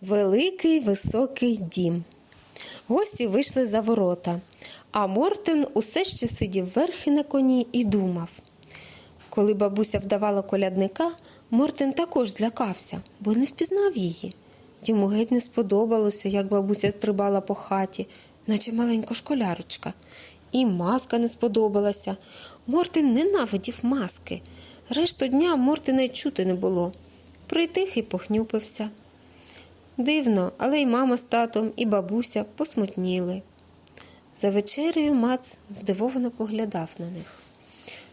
Великий високий дім. Гості вийшли за ворота, а Мортен усе ще сидів верхи на коні і думав. Коли бабуся вдавала колядника, Мортен також злякався, бо не впізнав її. Йому геть не сподобалося, як бабуся стрибала по хаті, наче маленька школярочка. І маска не сподобалася. Мортен ненавидів маски. Решту дня Мортина й чути не було. Притих і похнюпився. Дивно, але й мама з татом, і бабуся посмутніли. За вечерею Мац здивовано поглядав на них.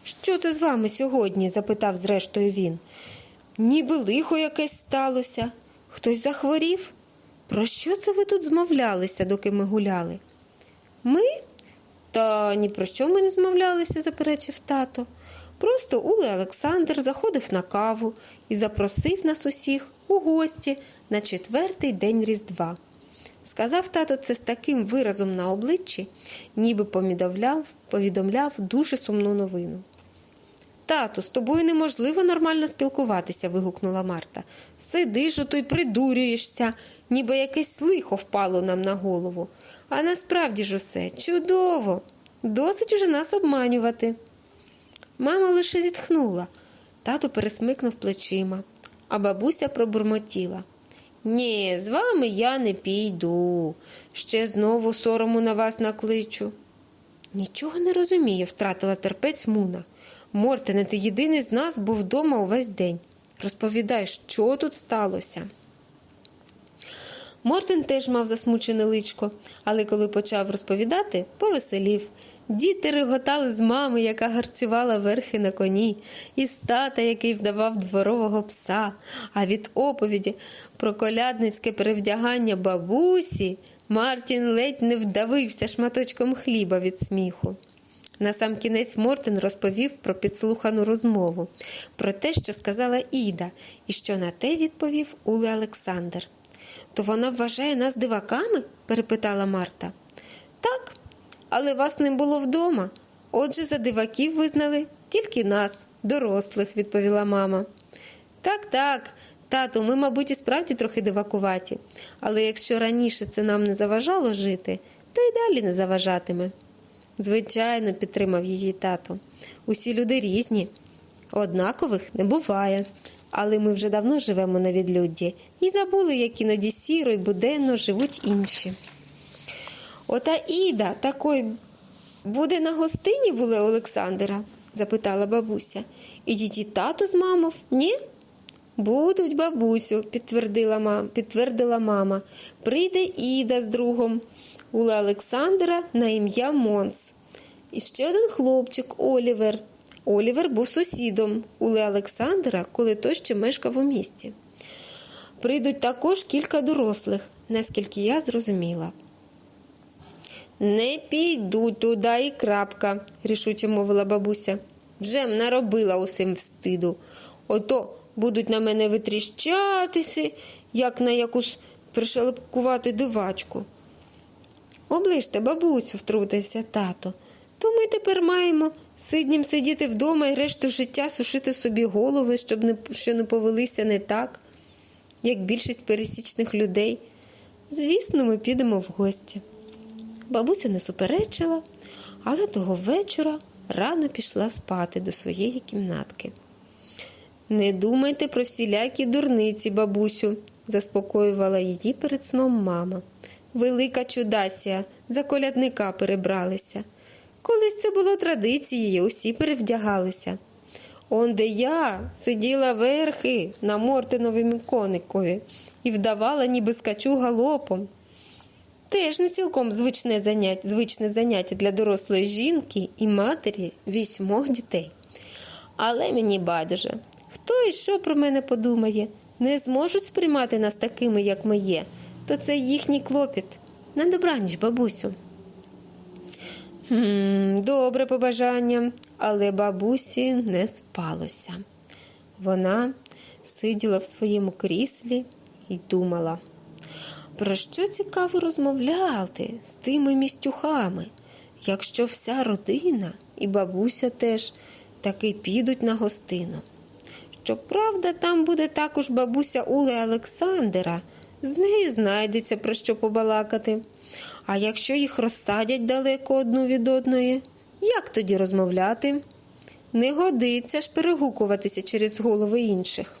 Що це з вами сьогодні? запитав зрештою він. Ніби лихо якесь сталося. Хтось захворів? Про що це ви тут змовлялися, доки ми гуляли? Ми? Та ні про що ми не змовлялися, заперечив тато. Просто Уле Олександр заходив на каву і запросив нас усіх у гості на четвертий день Різдва. Сказав тато це з таким виразом на обличчі, ніби повідомляв, повідомляв дуже сумну новину. Тату, з тобою неможливо нормально спілкуватися, вигукнула Марта. Сидиш ото й придурюєшся, ніби якесь лихо впало нам на голову. А насправді ж усе чудово. Досить уже нас обманювати. Мама лише зітхнула. Тато пересмикнув плечима, а бабуся пробурмотіла. Ні, з вами я не піду. Ще знову сорому на вас накличу. Нічого не розумію, втратила терпець Муна. Мортене, ти єдиний з нас був вдома увесь день. Розповідай, що тут сталося. Мортен теж мав засмучене личко, але коли почав розповідати, повеселів. Діти реготали з мами, яка гарцювала верхи на коні, і з тата, який вдавав дворового пса, а від оповіді про колядницьке перевдягання бабусі Мартін ледь не вдавився шматочком хліба від сміху. Насамкінець Мортен розповів про підслухану розмову, про те, що сказала Іда, і що на те відповів Уле Олександр. То вона вважає нас диваками? перепитала Марта. Так, але вас не було вдома. Отже, за диваків визнали тільки нас, дорослих, відповіла мама. Так, так, тату, ми, мабуть, і справді трохи дивакуваті, але якщо раніше це нам не заважало жити, то й далі не заважатиме. Звичайно, підтримав її тато. Усі люди різні, однакових не буває. Але ми вже давно живемо на відлюдді і забули, як іноді сіро й буденно живуть інші. Ота Іда такої буде на гостині вуле Олександра? запитала бабуся. І діді тато з мамов? Ні? Будуть, бабусю, підтвердила мама, підтвердила мама. Прийде Іда з другом Ула Олександра на ім'я Монс. І ще один хлопчик Олівер. Олівер був сусідом Уле Олександра, коли той ще мешкав у місті. Прийдуть також кілька дорослих, наскільки я зрозуміла. Не піду туди і крапка, рішуче мовила бабуся. Вже м наробила усім встиду. Ото будуть на мене витріщатися, як на якусь пришелепкувати дивачку. Оближте, бабусю, втрутився тато. То ми тепер маємо сиднім сидіти вдома і решту життя сушити собі голови, щоб не, що не повелися не так, як більшість пересічних людей. Звісно, ми підемо в гості. Бабуся не суперечила, але того вечора рано пішла спати до своєї кімнатки. Не думайте про всілякі дурниці, бабусю, заспокоювала її перед сном мама. Велика чудасія, за колядника перебралися. Колись це було традицією, усі перевдягалися. Он де я сиділа верхи на Мортиновім коникові і вдавала, ніби скачу галопом. Теж не цілком звичне заняття, звичне заняття для дорослої жінки і матері вісьмох дітей. Але мені байдуже, хто і що про мене подумає, не зможуть сприймати нас такими, як ми є, то це їхній клопіт. На добраніч, бабусю. Хм, Добре побажання, але бабусі не спалося. Вона сиділа в своєму кріслі і думала, про що цікаво розмовляти з тими містюхами, якщо вся родина і бабуся теж таки підуть на гостину. Щоправда, там буде також бабуся Ули Олександра з нею знайдеться про що побалакати. А якщо їх розсадять далеко одну від одної, як тоді розмовляти? Не годиться ж перегукуватися через голови інших.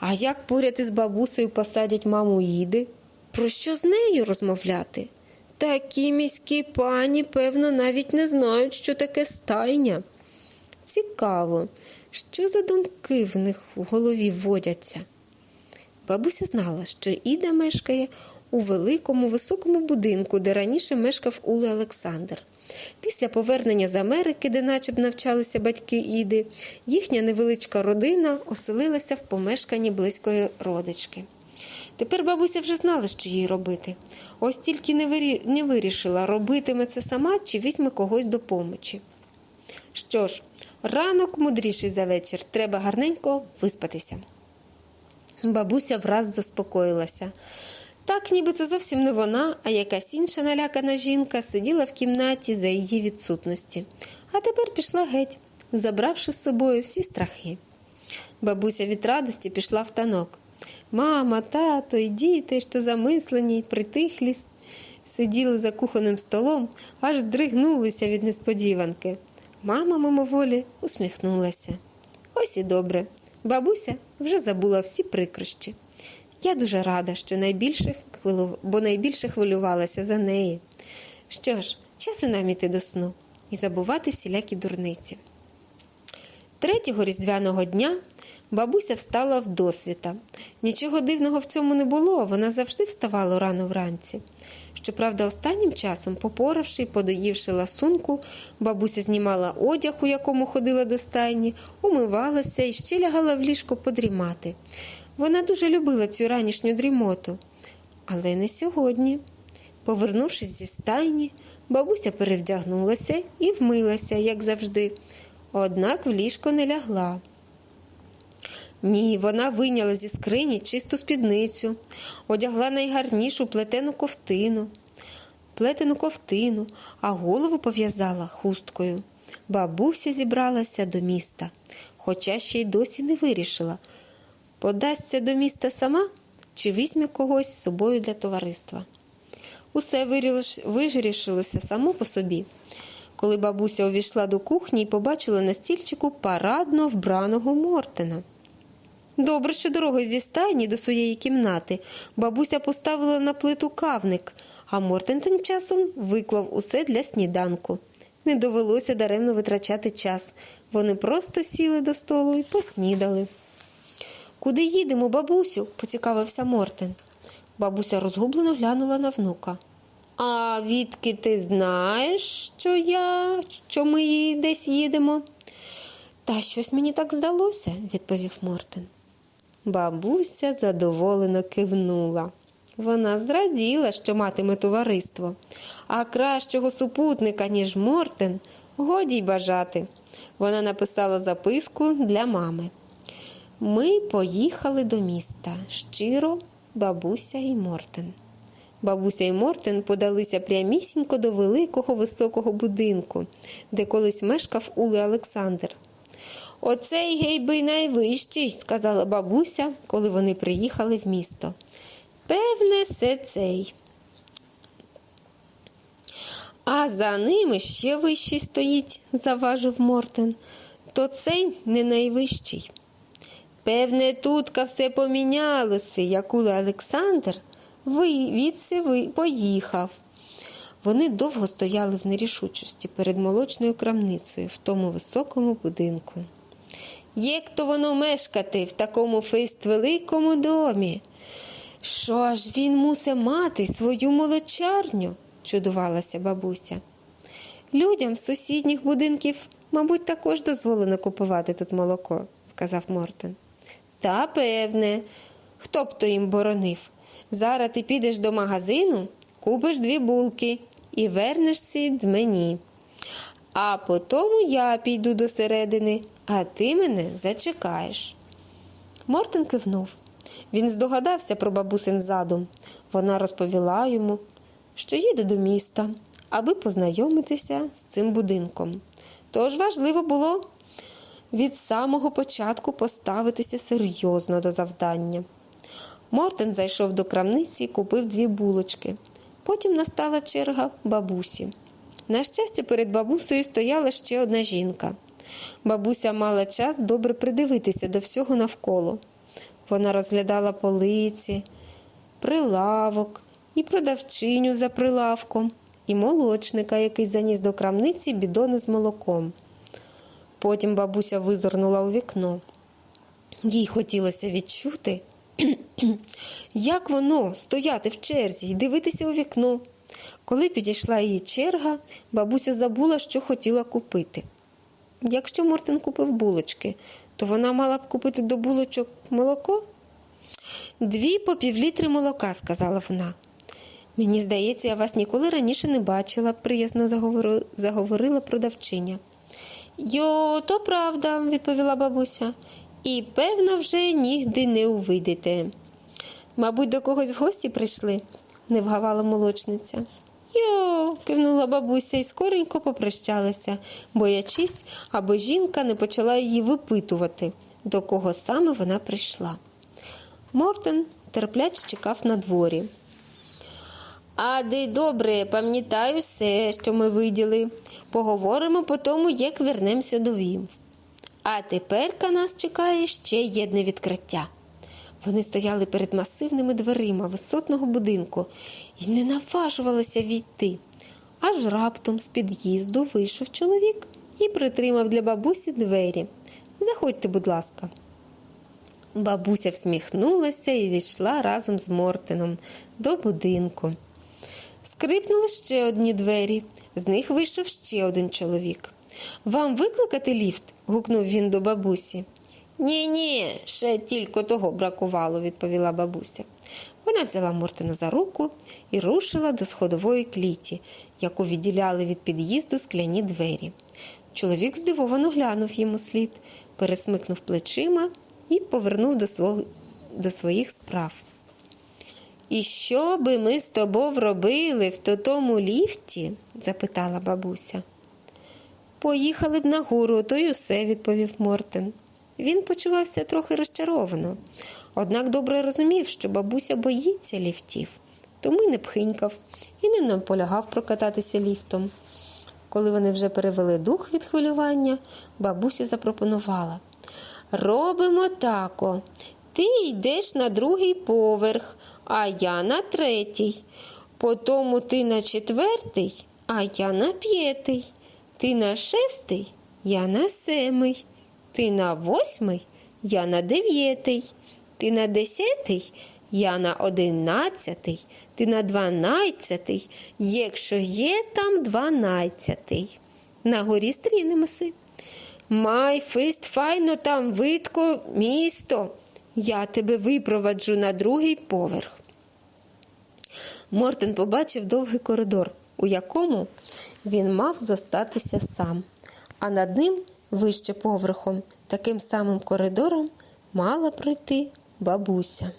А як поряд із бабусею посадять маму Іди? Про що з нею розмовляти? Такі міські пані, певно, навіть не знають, що таке стайня. Цікаво, що за думки в них в голові водяться. Бабуся знала, що Іда мешкає у великому високому будинку, де раніше мешкав Ули Олександр. Після повернення з Америки, де начеб навчалися батьки Іди, їхня невеличка родина оселилася в помешканні близької родички. Тепер бабуся вже знала, що їй робити. Ось тільки не, вирі... не вирішила, робитиме це сама чи візьме когось до помочі. Що ж, ранок мудріший за вечір, треба гарненько виспатися. Бабуся враз заспокоїлася. Так, ніби це зовсім не вона, а якась інша налякана жінка сиділа в кімнаті за її відсутності, а тепер пішла геть, забравши з собою всі страхи. Бабуся від радості пішла в танок. Мама, тато і діти, що замислені й притихлі, сиділи за кухонним столом, аж здригнулися від несподіванки. Мама мимоволі усміхнулася. Ось і добре. Бабуся вже забула всі прикрощі. Я дуже рада, що найбільше хвилю... бо найбільше хвилювалася за неї. Що ж, час і нам іти до сну і забувати всілякі дурниці. Третього різдвяного дня бабуся встала в досвіта. Нічого дивного в цьому не було, вона завжди вставала рано вранці. Щоправда, останнім часом, попоравши і подоївши ласунку, бабуся знімала одяг, у якому ходила до стайні, умивалася і ще лягала в ліжко подрімати. Вона дуже любила цю ранішню дрімоту. Але не сьогодні. Повернувшись зі стайні, бабуся перевдягнулася і вмилася, як завжди, однак в ліжко не лягла. Ні, вона вийняла зі скрині чисту спідницю, одягла найгарнішу плетену ковтину, плетену ковтину, а голову пов'язала хусткою. Бабуся зібралася до міста, хоча ще й досі не вирішила, подасться до міста сама чи візьме когось з собою для товариства. Усе вирішилося само по собі. Коли бабуся увійшла до кухні і побачила на стільчику парадно вбраного Мортена. Добре, що дорогою зі стайні до своєї кімнати бабуся поставила на плиту кавник, а Мортен тим часом виклав усе для сніданку. Не довелося даремно витрачати час. Вони просто сіли до столу і поснідали. Куди їдемо, бабусю? поцікавився Мортен. Бабуся розгублено глянула на внука. А відки ти знаєш, що я, що ми десь їдемо? Та щось мені так здалося, відповів Мортен. Бабуся задоволено кивнула. Вона зраділа, що матиме товариство, а кращого супутника, ніж Мортен, годі й бажати. Вона написала записку для мами. Ми поїхали до міста щиро, бабуся і Мортен. Бабуся і Мортен подалися прямісінько до великого високого будинку, де колись мешкав Ули Олександр. Оцей гейбий найвищий, сказала бабуся, коли вони приїхали в місто. Певне, все цей. А за ними ще вищий стоїть, заважив Мортен. То цей не найвищий. Певне, тутка все помінялося, як Олександр відси ви поїхав. Вони довго стояли в нерішучості перед молочною крамницею в тому високому будинку. Як то воно мешкати в такому фейст великому домі? Що ж він мусить мати свою молочарню? чудувалася бабуся. Людям з сусідніх будинків, мабуть, також дозволено купувати тут молоко, сказав Мортен. Та певне, хто б то їм боронив? Зараз ти підеш до магазину, купиш дві булки і вернешся мені. А потому я піду до середини, а ти мене зачекаєш. Мортен кивнув. Він здогадався про бабусин задум. Вона розповіла йому, що їде до міста, аби познайомитися з цим будинком. Тож важливо було від самого початку поставитися серйозно до завдання. Мортен зайшов до крамниці і купив дві булочки. Потім настала черга бабусі. На щастя, перед бабусею стояла ще одна жінка. Бабуся мала час добре придивитися до всього навколо. Вона розглядала полиці, прилавок і продавчиню за прилавком, і молочника, який заніс до крамниці бідони з молоком. Потім бабуся визирнула у вікно. Їй хотілося відчути, як воно стояти в черзі і дивитися у вікно. Коли підійшла її черга, бабуся забула, що хотіла купити. Якщо Мортин купив булочки, то вона мала б купити до булочок молоко? Дві по півлітри молока, сказала вона. Мені здається, я вас ніколи раніше не бачила, приязно заговорила продавчиня. Йо, то правда, відповіла бабуся, і певно вже нігде не увидите. Мабуть, до когось в гості прийшли, не вгавала молочниця. Йо, кивнула бабуся і скоренько попрощалася, боячись, аби жінка не почала її випитувати, до кого саме вона прийшла. Мортен терпляче чекав на дворі. А де добре, пам'ятаю все, що ми виділи. Поговоримо по тому, як вернемося до Вім. А теперка нас чекає ще єдне відкриття. Вони стояли перед масивними дверима висотного будинку і не наважувалися війти. Аж раптом з під'їзду вийшов чоловік і притримав для бабусі двері. Заходьте, будь ласка. Бабуся всміхнулася і війшла разом з Мортином до будинку. Скрипнули ще одні двері, з них вийшов ще один чоловік. Вам викликати ліфт? гукнув він до бабусі. Ні, ні, ще тільки того бракувало, відповіла бабуся. Вона взяла Мортина за руку і рушила до сходової кліті, яку відділяли від під'їзду скляні двері. Чоловік здивовано глянув йому слід, пересмикнув плечима і повернув до, свого, до своїх справ. І що би ми з тобою робили в тому ліфті? запитала бабуся. Поїхали б нагору, то й усе, відповів Мортен. Він почувався трохи розчаровано, однак добре розумів, що бабуся боїться ліфтів, тому й не пхинькав і не наполягав прокататися ліфтом. Коли вони вже перевели дух від хвилювання, бабуся запропонувала Робимо тако. Ти йдеш на другий поверх, а я на третій. Потому ти на четвертий, а я на п'ятий. Ти на шестий, я на семий. Ти на восьмий, я на дев'ятий. Ти на десятий, я на одинадцятий. Ти на дванадцятий, якщо є там дванадцятий. На горі стрінемося. Май фист файно там видко місто. Я тебе випроваджу на другий поверх. Мортен побачив довгий коридор, у якому він мав зостатися сам, а над ним, вище поверхом, таким самим коридором, мала пройти бабуся.